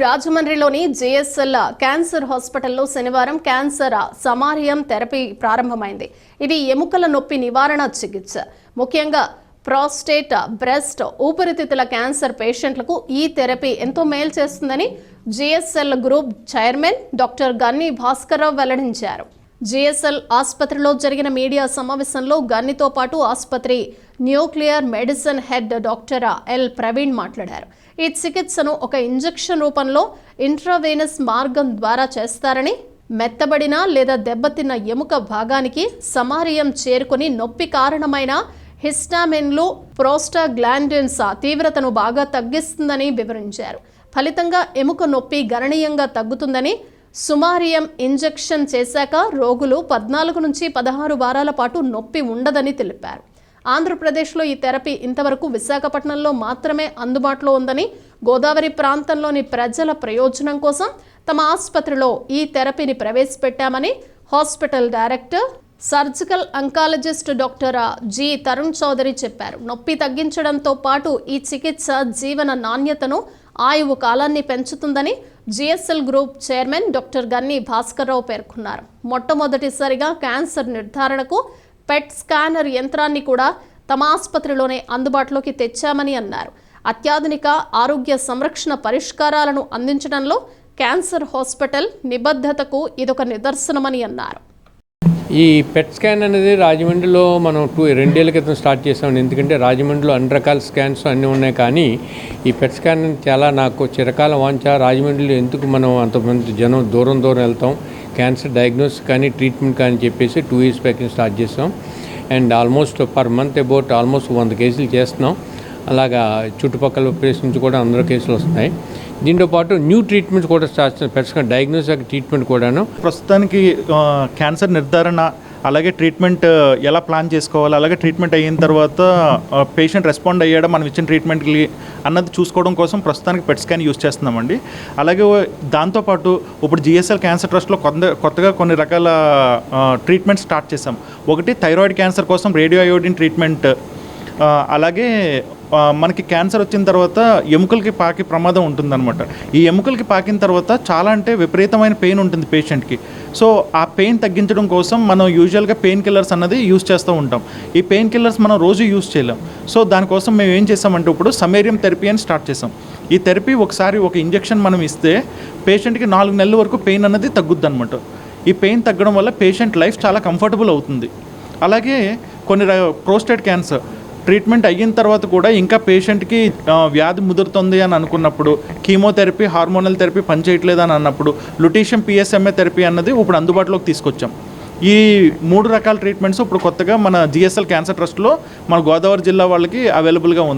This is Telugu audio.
రాజమండ్రిలోని జేఎస్ఎల్ క్యాన్సర్ హాస్పిటల్లో శనివారం క్యాన్సర్ సమారియం థెరపీ ప్రారంభమైంది. ఇది ఎముకల నొప్పి నివారణ చికిత్స. ముఖ్యంగా ప్రాస్టేట్ బ్రెస్ట్ ఊపిరితిత్తుల క్యాన్సర్ పేషెంట్లకు ఈ థెరపీ ఎంతో మేలు చేస్తుందని GSL group chairman doctor Ganni Bhaskarrao వెల్లడించారు. జిఎస్ఎల్ ఆసుపత్రిలో జరిగిన మీడియా సమావేశంలో గన్నితో పాటు ఆసుపత్రి nuclear medicine head doctor L Praveen మాట్లాడారు. ఈ చికిత్సను ఒక ఇంజెక్షన్ రూపంలో ఇంట్రావేనస్ మార్గం ద్వారా చేస్తారని మెత్తబడిన లేదా దెబ్బతిన్న ఎముక భాగానికి సమారియం చేరుకొని నొప్పి కారణమైన హిస్టామిన్లు ప్రోస్టాగ్లాండిన్స్ తీవ్రతను బాగా తగ్గిస్తుందని వివరించారు. ఫలితంగా ఎముక నొప్పి గణనీయంగా తగ్గుతుందని సుమారియం ఇంజెక్షన్ చేశాక రోగులు పద్నాలుగు నుంచి పదహారు వారాల పాటు నొప్పి ఉండదని తెలిపారు. ఆంధ్రప్రదేశ్లో ఈ థెరపీ ఇంతవరకు విశాఖపట్నంలో మాత్రమే అందుబాటులో ఉందని గోదావరి ప్రాంతంలోని ప్రజల ప్రయోజనం కోసం తమ ఆసుపత్రిలో ఈ థెరపీని ప్రవేశపెట్టామని hospital director surgical oncologist doctor G. Tarun Chowdary చెప్పారు. నొప్పి తగ్గించడంతో పాటు ఈ చికిత్స జీవన నాణ్యతను ఆయువు కాలాన్ని పెంచుతుందని GSL group chairman doctor Ganni Bhaskarrao పేర్కొన్నారు. మొట్టమొదటిసారిగా క్యాన్సర్ నిర్ధారణకు పెట్ స్కానర్ యంత్రాన్ని కూడా తమ ఆసుపత్రిలోనే అందుబాటులోకి తెచ్చామని అన్నారు. అత్యాధునిక ఆరోగ్య సంరక్షణ పరిష్కారాలను అందించడంలో క్యాన్సర్ హాస్పిటల్ నిబద్ధతకు ఇదొక నిదర్శనమని అన్నారు. ఈ పెట్ స్కాన్ అనేది రాజమండ్రిలో మనం టూ రెండేళ్ళ క్రితం స్టార్ట్ చేసాం ఎందుకంటే రాజమండ్రిలో అన్ని రకాల స్కాన్స్ అన్నీ ఉన్నాయి. కానీ ఈ పెట్ స్కాన్ చాలా నాకు చిరకాల వాంచ రాజమండ్రిలో ఎందుకు మనం అంతమంది జనం దూరం దూరం వెళ్తాం? క్యాన్సర్ డయాగ్నోస్ కానీ ట్రీట్మెంట్ కానీ చెప్పేసి టూ ఇయర్స్ బ్యాక్ స్టార్ట్ చేసాం. And almost per month about almost వంద కేసులు చేస్తున్నాం. అలాగా చుట్టుపక్కల ప్లేస్ నుంచి కూడా అందరూ కేసులు వస్తున్నాయి. దీంతో పాటు న్యూ ట్రీట్మెంట్స్ కూడా స్టార్ట్ స్పెషల్గా స్కాన్ డయాగ్నోస్ ట్రీట్మెంట్ కూడాను. ప్రస్తుతానికి క్యాన్సర్ నిర్ధారణ అలాగే ట్రీట్మెంట్ ఎలా ప్లాన్ చేసుకోవాలి అలాగే ట్రీట్మెంట్ అయిన తర్వాత పేషెంట్ రెస్పాండ్ అయ్యాడా? మనం ఇచ్చిన ట్రీట్మెంట్కి అన్నది చూసుకోవడం కోసం ప్రస్తుతానికి పెట్ స్కాన్ యూస్ చేస్తున్నామండి. అలాగే దాంతోపాటు ఇప్పుడు జిఎస్ఎల్ క్యాన్సర్ ట్రస్ట్లో కొంత కొత్తగా కొన్ని రకాల ట్రీట్మెంట్ స్టార్ట్ చేసాం ఒకటి థైరాయిడ్ క్యాన్సర్ కోసం రేడియో అయోడిన్ ట్రీట్మెంట్ అలాగే మనకి క్యాన్సర్ వచ్చిన తర్వాత ఎముకలకి పాకి ప్రమాదం ఉంటుందన్నమాట. ఈ ఎముకలకి పాకిన తర్వాత చాలా అంటే విపరీతమైన పెయిన్ ఉంటుంది పేషెంట్కి. సో ఆ పెయిన్ తగ్గించడం కోసం మనం యూజువల్గా పెయిన్ కిల్లర్స్ అన్నది యూస్ చేస్తూ ఉంటాం. ఈ పెయిన్ కిల్లర్స్ మనం రోజు యూస్ చేయలేం. సో దానికోసం మేము ఏం చేసామంటే ఇప్పుడు సమేరియం థెరపీ అని స్టార్ట్ చేసాం. ఈ థెరపీ ఒకసారి ఒక ఇంజెక్షన్ మనం ఇస్తే పేషెంట్కి నాలుగు నెలల వరకు పెయిన్ అన్నది తగ్గుద్ది అనమాట ఈ పెయిన్ తగ్గడం వల్ల పేషెంట్ లైఫ్ చాలా కంఫర్టబుల్ అవుతుంది. అలాగే కొన్ని ప్రోస్టేట్ క్యాన్సర్. ట్రీట్మెంట్ అయిన తర్వాత కూడా ఇంకా పేషెంట్కి వ్యాధి ముదురుతుంది అని అనుకున్నప్పుడు కీమోథెరపీ హార్మోనల్ థెరపీ పనిచేయట్లేదు అని అన్నప్పుడు లుటీషియం పిఎస్ఎంఏ థెరపీ అన్నది ఇప్పుడు అందుబాటులోకి తీసుకొచ్చాం. ఈ మూడు రకాల ట్రీట్మెంట్స్ ఇప్పుడు కొత్తగా మన జిఎస్ఎల్ క్యాన్సర్ ట్రస్ట్లో మన గోదావరి జిల్లా వాళ్ళకి అవైలబుల్గా ఉంది.